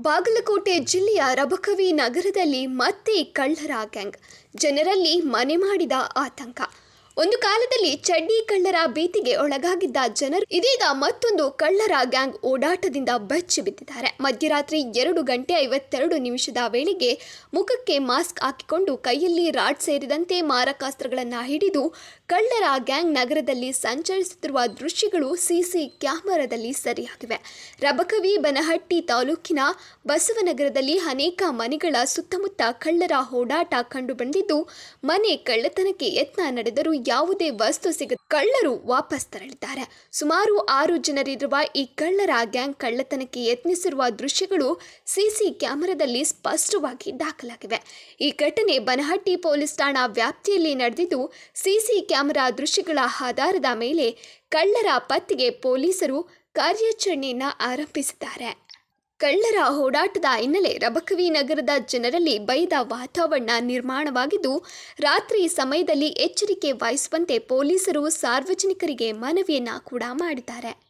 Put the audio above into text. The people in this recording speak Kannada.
ಬಾಗಲಕೋಟೆ ಜಿಲ್ಲೆಯ ರಬಕವಿ ನಗರದಲ್ಲಿ ಮತ್ತೆ ಕಳ್ಳರ ಗ್ಯಾಂಗ್. ಜನರಲ್ಲಿ ಮನೆ ಮಾಡಿದ ಆತಂಕ. ಒಂದು ಕಾಲದಲ್ಲಿ ಚಡ್ಡಿ ಕಳ್ಳರ ಭೀತಿಗೆ ಒಳಗಾಗಿದ್ದ ಜನರು ಇದೀಗ ಮತ್ತೊಂದು ಕಳ್ಳರ ಗ್ಯಾಂಗ್ ಓಡಾಟದಿಂದ ಬೆಚ್ಚಿ ಬಿದ್ದಿದ್ದಾರೆ. ಮಧ್ಯರಾತ್ರಿ ಎರಡು ಗಂಟೆ ಐವತ್ತೆರಡು ನಿಮಿಷದ ವೇಳೆಗೆ ಮುಖಕ್ಕೆ ಮಾಸ್ಕ್ ಹಾಕಿಕೊಂಡು ಕೈಯಲ್ಲಿ ರಾಡ್ ಸೇರಿದಂತೆ ಮಾರಕಾಸ್ತ್ರಗಳನ್ನು ಹಿಡಿದು ಕಳ್ಳರ ಗ್ಯಾಂಗ್ ನಗರದಲ್ಲಿ ಸಂಚರಿಸುತ್ತಿರುವ ದೃಶ್ಯಗಳು ಸಿಸಿ ಕ್ಯಾಮೆರಾದಲ್ಲಿ ಸರಿಯಾಗಿವೆ. ರಬಕವಿ ಬನಹಟ್ಟಿ ತಾಲೂಕಿನ ಬಸವನಗರದಲ್ಲಿ ಅನೇಕ ಮನೆಗಳ ಸುತ್ತಮುತ್ತ ಕಳ್ಳರ ಓಡಾಟ ಕಂಡುಬಂದಿದ್ದು, ಮನೆ ಕಳ್ಳತನಕ್ಕೆ ಯತ್ನ ನಡೆದರೂ ಯಾವುದೇ ವಸ್ತು ಸಿಗದ ಕಳ್ಳರು ವಾಪಸ್ ತೆರಳಿದ್ದಾರೆ. ಸುಮಾರು ಆರು ಜನರಿರುವ ಈ ಕಳ್ಳರ ಗ್ಯಾಂಗ್ ಕಳ್ಳತನಕ್ಕೆ ಯತ್ನಿಸಿರುವ ದೃಶ್ಯಗಳು ಸಿಸಿ ಕ್ಯಾಮೆರಾದಲ್ಲಿ ಸ್ಪಷ್ಟವಾಗಿ ದಾಖಲಾಗಿವೆ. ಈ ಘಟನೆ ಬನಹಟ್ಟಿ ಪೊಲೀಸ್ ಠಾಣಾ ವ್ಯಾಪ್ತಿಯಲ್ಲಿ ನಡೆದಿದ್ದು, ಸಿಸಿ ಕ್ಯಾಮೆರಾ ದೃಶ್ಯಗಳ ಆಧಾರದ ಮೇಲೆ ಕಳ್ಳರ ಪತ್ತೆಗೆ ಪೊಲೀಸರು ಕಾರ್ಯಾಚರಣೆಯನ್ನು ಆರಂಭಿಸಿದ್ದಾರೆ. ಕಳ್ಳರ ಓಡಾಟದ ಹಿನ್ನೆಲೆ ರಬಕವಿ ನಗರದ ಜನರಲ್ಲಿ ಭಯದ ವಾತಾವರಣ ನಿರ್ಮಾಣವಾಗಿದ್ದು, ರಾತ್ರಿ ಸಮಯದಲ್ಲಿ ಎಚ್ಚರಿಕೆ ವಹಿಸುವಂತೆ ಪೊಲೀಸರು ಸಾರ್ವಜನಿಕರಿಗೆ ಮನವಿಯನ್ನ ಕೂಡ ಮಾಡಿದ್ದಾರೆ.